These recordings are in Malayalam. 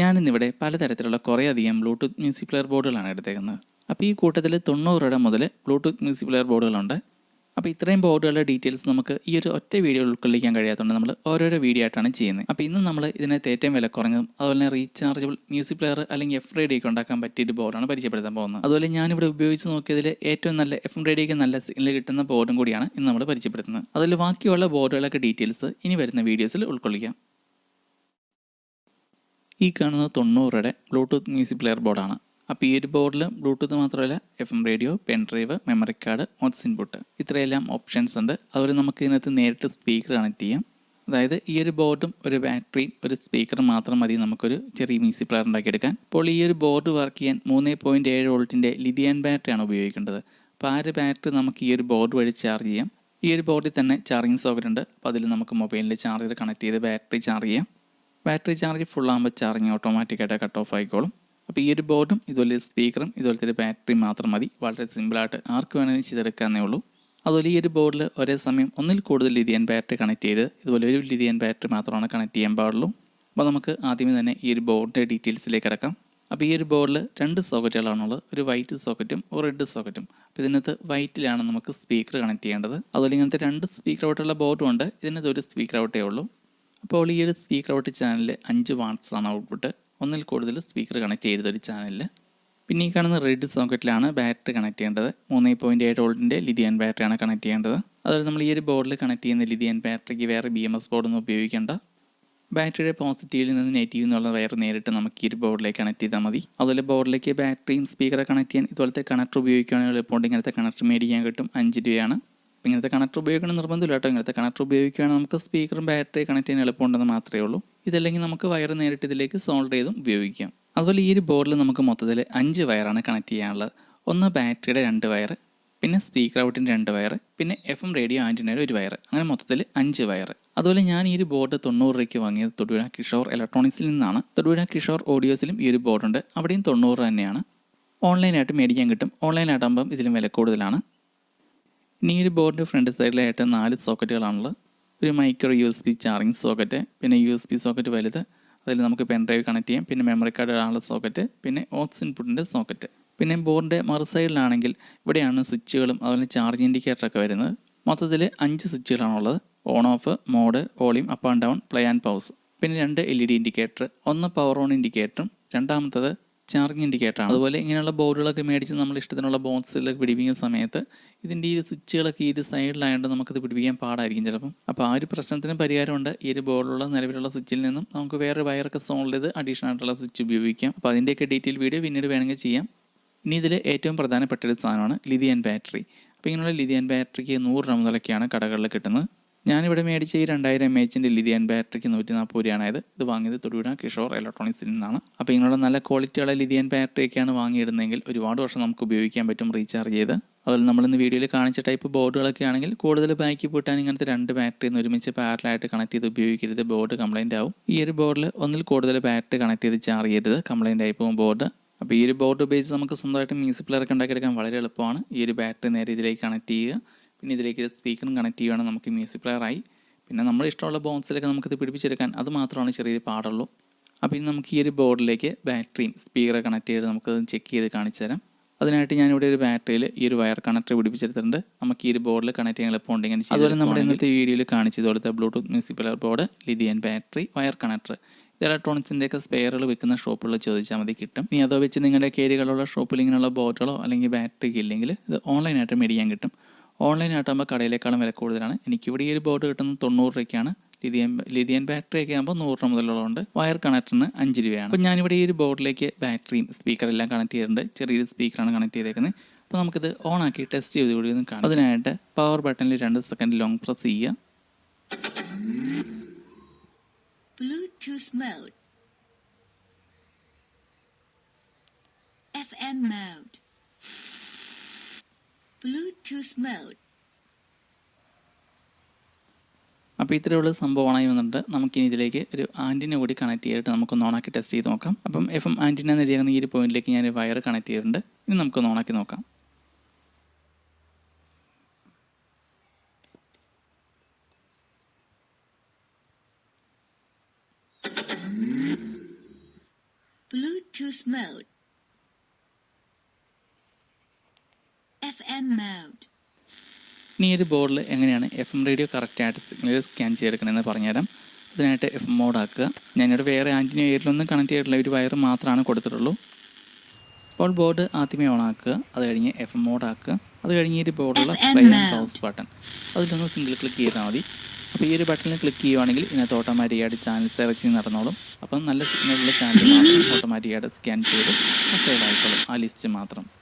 ഞാനിന്നിവിടെ പലതരത്തിലുള്ള കുറേയധികം ബ്ലൂടൂത്ത് മ്യൂസിക് പ്ലെയർ ബോർഡുകളാണ് എടുത്തേക്കുന്നത്. അപ്പോൾ ഈ കൂട്ടത്തിൽ തൊണ്ണൂറ് രൂപ മുതൽ ബ്ലൂടൂത്ത് മ്യൂസിക് പ്ലെയർ ബോർഡുകളുണ്ട് അപ്പോൾ ഇത്രയും ബോർഡുകളുടെ ഡീറ്റെയിൽസ് നമുക്ക് ഈ ഒരു ഒറ്റ വീഡിയോ ഉൾക്കൊള്ളിക്കാൻ കഴിയാത്തതുകൊണ്ട് നമ്മൾ ഓരോരോ വീഡിയോ ആയിട്ടാണ് ചെയ്യുന്നത്. അപ്പോൾ ഇന്ന് നമ്മൾ ഇതിനകത്ത് ഏറ്റവും വില കുറഞ്ഞതും അതുപോലെ തന്നെ റീചാർജബിൾ മ്യൂസിക് പ്ലെയർ അല്ലെങ്കിൽ എഫ് റേഡിയൊക്കെ ഉണ്ടാക്കാൻ പറ്റിയൊരു ബോർഡാണ് പരിചയപ്പെടുത്താൻ പോകുന്നത്. അതുപോലെ ഞാനിവിടെ ഉപയോഗിച്ച് നോക്കിയതിൽ ഏറ്റവും നല്ല എഫ് എം റേഡിയോക്ക് നല്ല സിഗ്നൽ കിട്ടുന്ന ബോർഡും കൂടിയാണ് ഇന്ന് നമ്മൾ പരിചയപ്പെടുത്തുന്നത്. അതിൽ ബാക്കിയുള്ള ബോർഡുകളൊക്കെ ഡീറ്റെയിൽസ് ഇനി വരുന്ന വീഡിയോസിൽ ഉൾക്കൊള്ളിക്കാം. ഈ കാണുന്നത് തൊണ്ണൂറുടെ ബ്ലൂടൂത്ത് മ്യൂസിക് പ്ലെയർ ബോർഡാണ് അപ്പോൾ ഈ ഒരു ബോർഡിൽ ബ്ലൂടൂത്ത് മാത്രമല്ല F M radio pen drive memory card modes input ഇത്രയെല്ലാം options ഉണ്ട്. അതുപോലെ നമുക്ക് ഇതിനകത്ത് നേരിട്ട് സ്പീക്കർ കണക്ട് ചെയ്യാം. അതായത് ഈ ഒരു ബോർഡും ഒരു ബാറ്ററിയും ഒരു സ്പീക്കറും മാത്രം മതി നമുക്കൊരു ചെറിയ മ്യൂസിക് പ്ലെയർ ഉണ്ടാക്കിയെടുക്കാൻ. അപ്പോൾ ഈ ഒരു ബോർഡ് വർക്ക് ചെയ്യാൻ മൂന്ന് പോയിന്റ് ഏഴ് വോൾട്ടിന്റെ ലിഥിയൻ ബാറ്ററിയാണ് ഉപയോഗിക്കേണ്ടത്. അപ്പോൾ ആ ഒരു ബാറ്ററി നമുക്ക് ഈ ഒരു ബോർഡ് വഴി ചാർജ് ചെയ്യാം. ഈ ഒരു ബോർഡിൽ തന്നെ ചാർജിങ് സൗകര്യമുണ്ട് അപ്പോൾ അതിൽ നമുക്ക് മൊബൈലിൽ ചാർജർ കണക്ട് ചെയ്ത് ബാറ്ററി ചാർജ് ചെയ്യാം. ബാറ്ററി ചാർജ് ഫുൾ ആകുമ്പോൾ ചാർജിങ് ഓട്ടോമാറ്റിക്കായിട്ട് കട്ട് ഓഫ് ആയിക്കോളും. അപ്പോൾ ഈ ഒരു ബോർഡും ഇതുപോലെ സ്പീക്കറും ഇതുപോലത്തെ ഒരു ബാറ്ററി മാത്രം മതി. വളരെ സിമ്പിളായിട്ട് ആർക്ക് വേണമെങ്കിലും ചെയ്തെടുക്കാന്നേ ഉള്ളൂ. അതുപോലെ ഈ ഒരു ബോർഡിൽ ഒരേ സമയം ഒന്നിൽ കൂടുതൽ ലിഥിയൻ ബാറ്ററി കണക്ട് ചെയ്ത് ഇതുപോലെ ഒരു ലിഥിയൻ ബാറ്ററി മാത്രമാണ് കണക്ട് ചെയ്യാൻ പാടുള്ളൂ. അപ്പോൾ നമുക്ക് ആദ്യമേ തന്നെ ഈ ഒരു ബോർഡിന്റെ ഡീറ്റെയിൽസിലേക്ക് കിടക്കാം. അപ്പോൾ ഈ ഒരു ബോർഡിൽ രണ്ട് സോക്കറ്റുകളാണുള്ളത് ഒരു വൈറ്റ് സോക്കറ്റും ഒരു റെഡ് സോക്കറ്റും അപ്പോൾ ഇതിനകത്ത് വൈറ്റിലാണ് നമുക്ക് സ്പീക്കർ കണക്ട് ചെയ്യേണ്ടത്. അതുപോലെ ഇങ്ങനത്തെ രണ്ട് സ്പീക്കർ ഔട്ടുള്ള ബോർഡും ഉണ്ട്. ഇതിനകത്ത് ഒരു സ്പീക്കർ ഔട്ടേ ഉള്ളൂ. അപ്പോൾ ഈ ഒരു സ്പീക്കർ ഔട്ട് ചാനലിൽ അഞ്ച് വാട്ട്സ് ആണ് ഔട്ട്പുട്ട് ഒന്നിൽ കൂടുതൽ സ്പീക്കർ കണക്ട് ചെയ്ത ഒരു ചാനലിൽ പിന്നെ ഈ കാണുന്ന റെഡ് സോക്കറ്റിലാണ് ബാറ്ററി കണക്ട് ചെയ്യേണ്ടത്. മൂന്ന് പോയിന്റ് ഏഴ് വോൾട്ടിന്റെ ലിഥിയൻ ബാറ്ററിയാണ് കണക്ട് ചെയ്യേണ്ടത്. അതുപോലെ നമ്മൾ ഈ ഒരു ബോർഡിൽ കണക്ട് ചെയ്യുന്ന ലിഥിയൻ ബാറ്ററിക്ക് വേറെ ബി എം എസ് ബോർഡൊന്നും ഉപയോഗിക്കേണ്ട. ബാറ്ററിയുടെ പോസിറ്റീവിൽ നിന്ന് നെഗറ്റീവ് എന്നുള്ള വയർ നേരിട്ട് നമുക്ക് ഈ ഒരു ബോർഡിലേക്ക് കണക്ട് ചെയ്താൽ മതി. അതുപോലെ ബോർഡിലേക്ക് ബാറ്ററിയും സ്പീക്കറെ കണക്ട് ചെയ്യാൻ ഇതുപോലത്തെ കണക്ടർ ഉപയോഗിക്കുകയാണെങ്കിൽ എളുപ്പമുണ്ട്. ഇങ്ങനത്തെ കണക്ടർ മേടിക്കാൻ കിട്ടും. അഞ്ച് രൂപയാണ്. ഇങ്ങനത്തെ കണക്ടർ ഉപയോഗിക്കണം നിർബന്ധമില്ല കേട്ടോ. ഇങ്ങനത്തെ കണക്ടർ ഉപയോഗിക്കുകയാണെങ്കിൽ നമുക്ക് സ്പീക്കറും ബാറ്ററി കണക്ട് ചെയ്യാൻ എളുപ്പമുണ്ടെന്ന് മാത്രമേ ഉള്ളൂ. ഇതല്ലെങ്കിൽ നമുക്ക് വയർ നേരിട്ട് ഇതിലേക്ക് സോൾഡർ ചെയ്തും ഉപയോഗിക്കാം. അതുപോലെ ഈ ഒരു ബോർഡിൽ നമുക്ക് മൊത്തത്തിൽ അഞ്ച് വയറാണ് കണക്ട് ചെയ്യാനുള്ളത്. ഒന്ന് ബാറ്ററിയുടെ രണ്ട് വയർ പിന്നെ സ്പീക്കർ ഔട്ടിന്റെ രണ്ട് വയർ പിന്നെ എഫ് എം റേഡിയോ ആന്റിനയുടെ ഒരു വയർ അങ്ങനെ മൊത്തത്തിൽ അഞ്ച് വയർ അതുപോലെ ഞാൻ ഈ ഒരു ബോർഡ് തൊണ്ണൂറ് രൂപയ്ക്ക് വാങ്ങിയത് തൊടുപുഴ കിഷോർ ഇലക്ട്രോണിക്സിൽ നിന്നാണ്. തൊടുപുഴ കിഷോർ ഓഡിയോസിലും ഈ ഒരു ബോർഡുണ്ട്. അവിടെയും തൊണ്ണൂറ് തന്നെയാണ്. ഓൺലൈനായിട്ട് മേടിക്കാൻ കിട്ടും. ഓൺലൈനായിട്ടാകുമ്പം ഇതിലും വില കൂടുതലാണ്. ഇനി ഒരു ബോർഡിന്റെ ഫ്രണ്ട് സൈഡിലായിട്ട് നാല് സോക്കറ്റുകളാണുള്ളത്. ഒരു micro U S B charging socket പിന്നെ യു എസ് ബി സോക്കറ്റ് വലുത് അതിൽ നമുക്ക് പെൻ ഡ്രൈവ് കണക്ട് ചെയ്യാം പിന്നെ മെമ്മറി കാർഡ് ഇടാനുള്ള സോക്കറ്റ് പിന്നെ ഓക്സ് ഇൻപുട്ടിന്റെ സോക്കറ്റ്. പിന്നെ ബോർഡിന്റെ മറു സൈഡിലാണെങ്കിൽ ഇവിടെയാണ് സ്വിച്ചുകളും അതുപോലെ ചാർജ് ഇൻഡിക്കേറ്ററൊക്കെ വരുന്നത്. മൊത്തത്തിൽ അഞ്ച് സ്വിച്ചുകളാണുള്ളത്. On off mode volume up and down play and pause പിന്നെ രണ്ട് എൽ ഇ ഡി ഇൻഡിക്കേറ്റർ ഒന്ന് പവർ ഓൺ ഇൻഡിക്കേറ്ററും രണ്ടാമത്തത് ചാർജിങ് ഇൻഡിക്കേറ്ററാണ്. അതുപോലെ ഇങ്ങനെയുള്ള ബോർഡുകളൊക്കെ മേടിച്ച് നമ്മൾ ഇഷ്ടത്തിനുള്ള ബോക്സിലൊക്കെ പിടിപ്പിക്കുന്ന സമയത്ത് ഇതിന്റെ ഈ സ്വിച്ചുകളൊക്കെ ഈ ഒരു സൈഡിലായതുകൊണ്ട് നമുക്കത് പിടിപ്പിക്കാൻ പാടായിരിക്കും ചിലപ്പം. അപ്പോൾ ആ ഒരു പ്രശ്നത്തിന് പരിഹാരമുണ്ട്. ഈ ഒരു ബോർഡിലുള്ള നിലവിലുള്ള സ്വിച്ചിൽ നിന്നും നമുക്ക് വേറെ വയറൊക്കെ സോൾവ് ചെയ്ത് അഡീഷണൽ ആയിട്ടുള്ള സ്വിച്ച് ഉപയോഗിക്കാം. അപ്പോൾ അതിന്റെയൊക്കെ ഡീറ്റെയിൽ വീഡിയോ പിന്നീട് വേണമെങ്കിൽ ചെയ്യാം. ഇനി ഇതിൽ ഏറ്റവും പ്രധാനപ്പെട്ട ഒരു സാധനമാണ് ലിഥിയൻ ബാറ്ററി. അപ്പോൾ ഇങ്ങനെയുള്ള ലിഥിയൻ ബാറ്ററിക്ക് നൂറ് രൂപ മുതലൊക്കെയാണ് കടകളിൽ കിട്ടുന്നത്. ഞാനിവിടെ മേടിച്ച ഈ രണ്ടായിരം എം എച്ചിന്റെ ലിഥിയൻ ബാറ്ററിക്ക് നൂറ്റി നാൽപ്പത് രൂപയാണായത്. ഇത് വാങ്ങിയത് തൊടുപുഴ കിഷോർ ഇലക്ട്രോണിക്സിൽ നിന്നാണ്. അപ്പോൾ ഇങ്ങനെയുള്ള നല്ല ക്വാളിറ്റിയുള്ള ലിഥിയൻ ബാറ്ററിയൊക്കെയാണ് വാങ്ങിയിടുന്നതെങ്കിൽ ഒരുപാട് വർഷം നമുക്ക് ഉപയോഗിക്കാൻ പറ്റും റീചാർജ് ചെയ്ത്. അതുപോലെ നമ്മളിന്ന് വീഡിയോയിൽ കാണിച്ച ടൈപ്പ് ബോർഡുകളൊക്കെ ആണെങ്കിൽ കൂടുതൽ ബാക്കി പൂട്ടാൻ ഇങ്ങനത്തെ രണ്ട് ബാറ്ററി ഒന്ന് ഒരുമിച്ച് പാരലായിട്ട് കണക്ട് ചെയ്ത് ഉപയോഗിക്കരുത്. ബോർഡ് കംപ്ലൈന്റ് ആവും. ഈ ഒരു ബോർഡിൽ ഒന്നിൽ കൂടുതൽ ബാറ്ററി കണക്ട് ചെയ്ത് ചാർജ് ചെയ്യരുത്. കംപ്ലൈന്റ് ആയി പോകും ബോർഡ് അപ്പോൾ ഈ ഒരു ബോർഡ് ഉപയോഗിച്ച് നമുക്ക് സ്വന്തമായിട്ട് മ്യൂസിക് പ്ലെയറൊക്കെ ഉണ്ടാക്കിയെടുക്കാൻ വളരെ എളുപ്പമാണ്. ഈ ഒരു ബാറ്ററി നേരെ ഇതിലേക്ക് കണക്ട് ചെയ്യുക. പിന്നെ ഇതിലേക്ക് സ്പീക്കറും കണക്ട് ചെയ്യുകയാണ് നമുക്ക് മ്യൂസിക് പ്ലെയർ ആയി. പിന്നെ നമ്മുടെ ഇഷ്ടമുള്ള ബോൺസിലൊക്കെ നമുക്കിത് പിടിപ്പിച്ചെടുക്കാൻ അത് മാത്രമാണ് ചെറിയൊരു പാടുള്ളൂ. അപ്പോൾ ഇനി നമുക്ക് ഈ ഒരു ബോർഡിലേക്ക് ബാറ്ററിയും സ്പീക്കറെ കണക്ട് ചെയ്ത് നമുക്ക് ചെക്ക് ചെയ്ത് കാണിച്ചു തരാം. അതിനായിട്ട് ഞാനിവിടെ ഒരു ബാറ്ററിയിൽ ഈ ഒരു വയർ കണക്ടർ പിടിപ്പിച്ചെടുത്തിട്ടുണ്ട്. നമുക്ക് ഈ ഒരു ബോർഡിൽ കണക്ട് ചെയ്യാൻ എളുപ്പമുണ്ട് ഇങ്ങനെ അതുപോലെ നമ്മുടെ ഇന്നത്തെ വീഡിയോയിൽ കാണിച്ചത് കൊടുത്ത Bluetooth music player board lithium battery wire connector ഇത് ഇലക്ട്രോണിക്സിന്റെ ഒക്കെ സ്പെയറുകൾ വിൽക്കുന്ന ഷോപ്പുകളിൽ ചോദിച്ചാൽ മതി കിട്ടും. ഇനി അതോ വെച്ച് നിങ്ങളുടെ കേരികളുള്ള ഷോപ്പിൽ ഇങ്ങനെയുള്ള ബോർഡുകളോ അല്ലെങ്കിൽ ബാറ്ററിക്ക് ഇല്ലെങ്കിൽ ഇത് ഓൺലൈനായിട്ട് മേടിക്കാൻ കിട്ടും. ഓൺലൈനായിട്ടാകുമ്പോൾ കടയിലേക്കാളും വില കൂടുതലാണ്. എനിക്കിവിടെ ഈ ഒരു ബോർഡ് കിട്ടുന്നത് തൊണ്ണൂറ് രൂപയ്ക്കാണ്. ലിഥിയൻ ലിഥിയൻ ബാറ്ററി ഒക്കെ ആകുമ്പോൾ നൂറ് രൂപ മുതലുള്ളതുകൊണ്ട് വയർ കണക്ടറിന് അഞ്ച് രൂപയാണ്. അപ്പോൾ ഞാനിവിടെ ഈ ഒരു ബോർഡിലേക്ക് ബാറ്ററിയും സ്പീക്കറെല്ലാം കണക്ട് ചെയ്തിട്ടുണ്ട്. ചെറിയൊരു സ്പീക്കറാണ് കണക്ട് ചെയ്തേക്കുന്നത്. അപ്പോൾ നമുക്കിത് ഓൺ ആക്കി ടെസ്റ്റ് ചെയ്ത് കൂടി ഒന്ന് കാണാം. അതിനായിട്ട് പവർ ബട്ടണിൽ രണ്ട് സെക്കൻഡ് ലോങ് പ്രസ് ചെയ്യുക. Bluetooth mode. FM mode. Bluetooth mode. അപ്പോൾ ഇത്രയുള്ള സംഭവമായി വന്നിട്ട് നമുക്കിനി ഇതിലേക്ക് ഒരു ആന്റിന കൂടി കണക്ട് ചെയ്തിട്ട് നമുക്കൊന്ന് ഓണാക്കി ടെസ്റ്റ് ചെയ്ത് നോക്കാം അപ്പം എഫ് എം ആന്റിന എന്ന് എഴുതിയാൽ ഈ ഒരു പോയിന്റിലേക്ക് ഞാൻ വയർ കണക്ട് ചെയ്തിട്ടുണ്ട് ഇനി നമുക്കൊന്ന് ഓണാക്കി നോക്കാം Bluetooth mode. FM mode. ഇനി ഒരു ബോർഡിൽ എങ്ങനെയാണ് എഫ് എം റേഡിയോ കറക്റ്റായിട്ട് സിഗ്നൽ സ്കാൻ ചെയ്തെടുക്കണമെന്ന് പറഞ്ഞുതരാം. അതിനായിട്ട് എഫ് എം മോഡ് ആക്കുക. ഞാനിവിടെ വേറെ ആന്റിനോ എയറിലൊന്നും കണക്ട് ചെയ്തിട്ടുള്ള ഒരു വയർ മാത്രമാണ് കൊടുത്തിട്ടുള്ളൂ. അപ്പോൾ ബോർഡ് ആദ്യമേ ഓൺ ആക്കുക. അത് കഴിഞ്ഞ് എഫ് എം മോഡ് ആക്കുക. അത് കഴിഞ്ഞ് ഈ ഒരു ബോർഡുള്ള പ്ലേ ആൻഡ്. പൗസ് ബട്ടൺ അതിലൊന്ന് സിംഗിൾ ക്ലിക്ക് ചെയ്താൽ മതി. അപ്പോൾ ഈ ഒരു ബട്ടണിൽ ക്ലിക്ക് ചെയ്യുവാണെങ്കിൽ ഇതിനകത്ത് ഓട്ടോമാറ്റിക്കായിട്ട് ചാനൽ സെർച്ച് ചെയ്ത് നടന്നോളും. അപ്പം നല്ല സിഗ്നലുള്ള ചാനൽ ഓട്ടോമാറ്റിക്കായിട്ട് സ്കാൻ ചെയ്ത് സേവ് ആയിക്കോളും. ആ ലിസ്റ്റ് മാത്രം.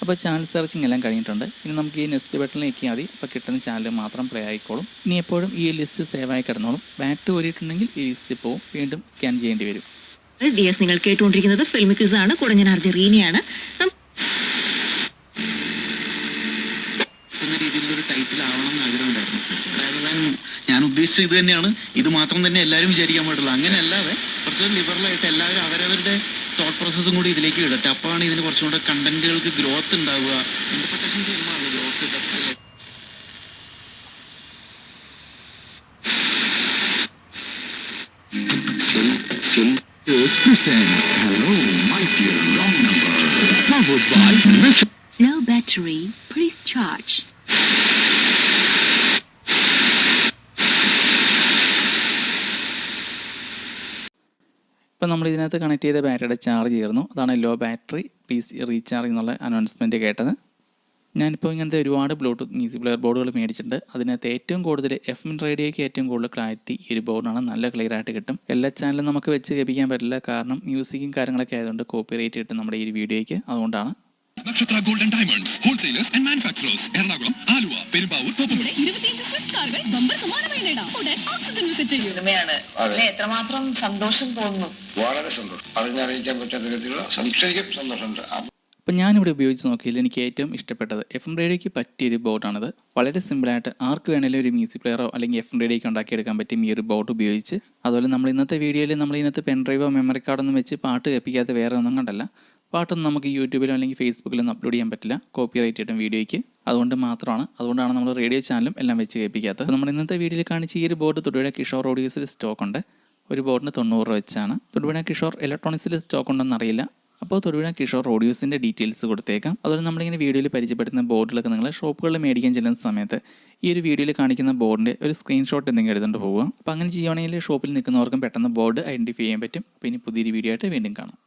അപ്പോൾ ചാനൽ സെർച്ചിങ് എല്ലാം കഴിഞ്ഞിട്ടുണ്ട്. ഇനി നമുക്ക് ഈ നെക്സ്റ്റ് ബട്ടൺ ഞെക്കിയാൽ മതി. അപ്പോൾ കിട്ടുന്ന ചാനൽ മാത്രം പ്ലേ ആയിക്കോളും. ഇനി എപ്പോഴും ഈ ലിസ്റ്റ് സേവ് ആയി കിടന്നോളും. ബാക്ക് ടു ഓടിയിട്ടുണ്ടെങ്കിൽ ഈ ലിസ്റ്റ് പോവും. വീണ്ടും സ്കാൻ ചെയ്യേണ്ടി വരും. ഡി എസ് നിങ്ങൾ കേട്ടുകൊണ്ടിരിക്കുന്നത് ഫിലിം ക്വിസ് ആണ്. കൂടെ ഞാൻ അർജറീനയാണ് ഞാൻ ഞാൻ ഉദ്ദേശിച്ചത് ഇത് തന്നെയാണ്. ഇത് മാത്രം തന്നെ എല്ലാവരും വിചാരിക്കാൻ പാടുള്ളൂ. അങ്ങനെ അല്ലാതെ കുറച്ച് ലിബറലായിട്ട് എല്ലാവരും അവരവരുടെ തോട്ട് പ്രോസസ്സും കൂടി ഇതിലേക്ക് ഇടട്ടെ അപ്പോഴാണ് ഇതിന് കുറച്ചും കൂടെ കണ്ടന്റുകൾക്ക് ഗ്രോത്ത് ഉണ്ടാവുക ഗ്രോത്ത് ഇതൊക്കെ presents Hello, my dear wrong number. Powered by Metro. Low battery. Please charge. ഇപ്പം നമ്മൾ ഇതിനകത്ത് കണക്ട് ചെയ്ത ബാറ്ററിയുടെ ചാർജ് തീർന്നു അതാണ് ലോ ബാറ്ററി പ്ലീസ് റീചാർജ് എന്നുള്ള അനൗൺസ്മെന്റ് കേട്ടത്. ഞാനിപ്പോൾ ഇങ്ങനത്തെ ഒരുപാട് ബ്ലൂടൂത്ത് മ്യൂസിക് പ്ലെയർ ബോർഡുകൾ മേടിച്ചിട്ടുണ്ട്. അതിനകത്ത് ഏറ്റവും കൂടുതൽ എഫ് എം റേഡിയോയ്ക്ക് ഏറ്റവും കൂടുതൽ ക്ലാരിറ്റി ഈ ഒരു ബോർഡാണ് നല്ല ക്ലിയർ ആയിട്ട് കിട്ടും. എല്ലാ ചാനലും നമുക്ക് വെച്ച് കേൾപ്പിക്കാൻ പറ്റില്ല. കാരണം മ്യൂസിക്കും കാര്യങ്ങളൊക്കെ ആയതുകൊണ്ട് കോപ്പി റേറ്റ് കിട്ടും നമ്മുടെ ഈ വീഡിയോയ്ക്ക് അതുകൊണ്ടാണ് Nakshatra golden diamonds wholesalers and manufacturers Ernakulam Aluva Perumbavoor Thoppumpady എത്രമാത്രം സന്തോഷം തോന്നുന്നു. വളരെ സന്തോഷം. പറഞ്ഞറിയിക്കാൻ പറ്റാത്ത വിധത്തിലുള്ള സന്തോഷമുണ്ട്. അപ്പം ഞാനിവിടെ ഉപയോഗിച്ച് നോക്കിയതിൽ എനിക്ക് ഏറ്റവും ഇഷ്ടപ്പെട്ടത് എഫ് എം റേഡിയോയ്ക്ക് പറ്റിയൊരു ബോർഡാണിത്. വളരെ സിമ്പിളായിട്ട് ആർക്ക് വേണമെങ്കിലും ഒരു മ്യൂസിക് പ്ലെയറോ അല്ലെങ്കിൽ എഫ് എം റേഡിയോയ്ക്ക് ഉണ്ടാക്കിയെടുക്കാൻ പറ്റും ഈ ഒരു ബോർഡ് ഉപയോഗിച്ച്. അതുപോലെ നമ്മൾ ഇന്നത്തെ വീഡിയോയിൽ നമ്മൾ ഇന്നത്തെ പെൻ ഡ്രൈവോ മെമ്മറി കാർഡൊന്നും വെച്ച് പാട്ട് കേൾപ്പിക്കാത്ത വേറെ ഒന്നും കണ്ടല്ല. പാട്ടൊന്നും നമുക്ക് യൂട്യൂബിലോ അല്ലെങ്കിൽ ഫേസ്ബുക്കിലൊന്നും അപ്ലോഡ് ചെയ്യാൻ പറ്റില്ല. കോപ്പി റൈറ്റ് വീഡിയോയ്ക്ക്. അതുകൊണ്ട് മാത്രമാണ്. അതുകൊണ്ടാണ് നമ്മൾ റേഡിയോ ചാനലും എല്ലാം വെച്ച് കേൾപ്പിക്കാത്തത്. നമ്മൾ ഇന്നത്തെ വീഡിയോയിൽ കാണിച്ച ഈ ഒരു ബോർഡ് തൊടുപുഴ കിഷോർ ഓഡിയോസിൽ സ്റ്റോക്ക് ഉണ്ട്. ഒരു ബോർഡിന് തൊണ്ണൂറ് രൂപ വെച്ചാണ്. തൊടുപുഴ കിഷോർ ഇലക്ട്രോണിക്സിൽ സ്റ്റോക്ക് ഉണ്ടെന്ന് അറിയില്ല. അപ്പോൾ തൊടുപുഴ കിഷോർ ഓഡിയോസിന്റെ ഡീറ്റെയിൽസ് കൊടുത്തേക്കാം. അതുപോലെ നമ്മളിങ്ങനെ വീഡിയോയിൽ പരിചയപ്പെടുത്തുന്ന ബോർഡിലൊക്കെ നിങ്ങൾ ഷോപ്പുകളിൽ മേടിക്കാൻ ചെല്ലുന്ന സമയത്ത് ഈ ഒരു വീഡിയോയിൽ കാണിക്കുന്ന ബോർഡിന്റെ ഒരു സ്ക്രീൻഷോട്ട് എന്തെങ്കിലും എടുത്തുകൊണ്ട് പോകുക അപ്പോൾ അങ്ങനെ ചെയ്യുകയാണെങ്കിൽ ഷോപ്പിൽ നിൽക്കുന്നവർക്കും പെട്ടെന്ന് ബോർഡ് ഐഡന്റിഫൈ ചെയ്യാൻ പറ്റും. ഇനി പുതിയൊരു വീഡിയോ ആയിട്ട് വീണ്ടും കാണാം.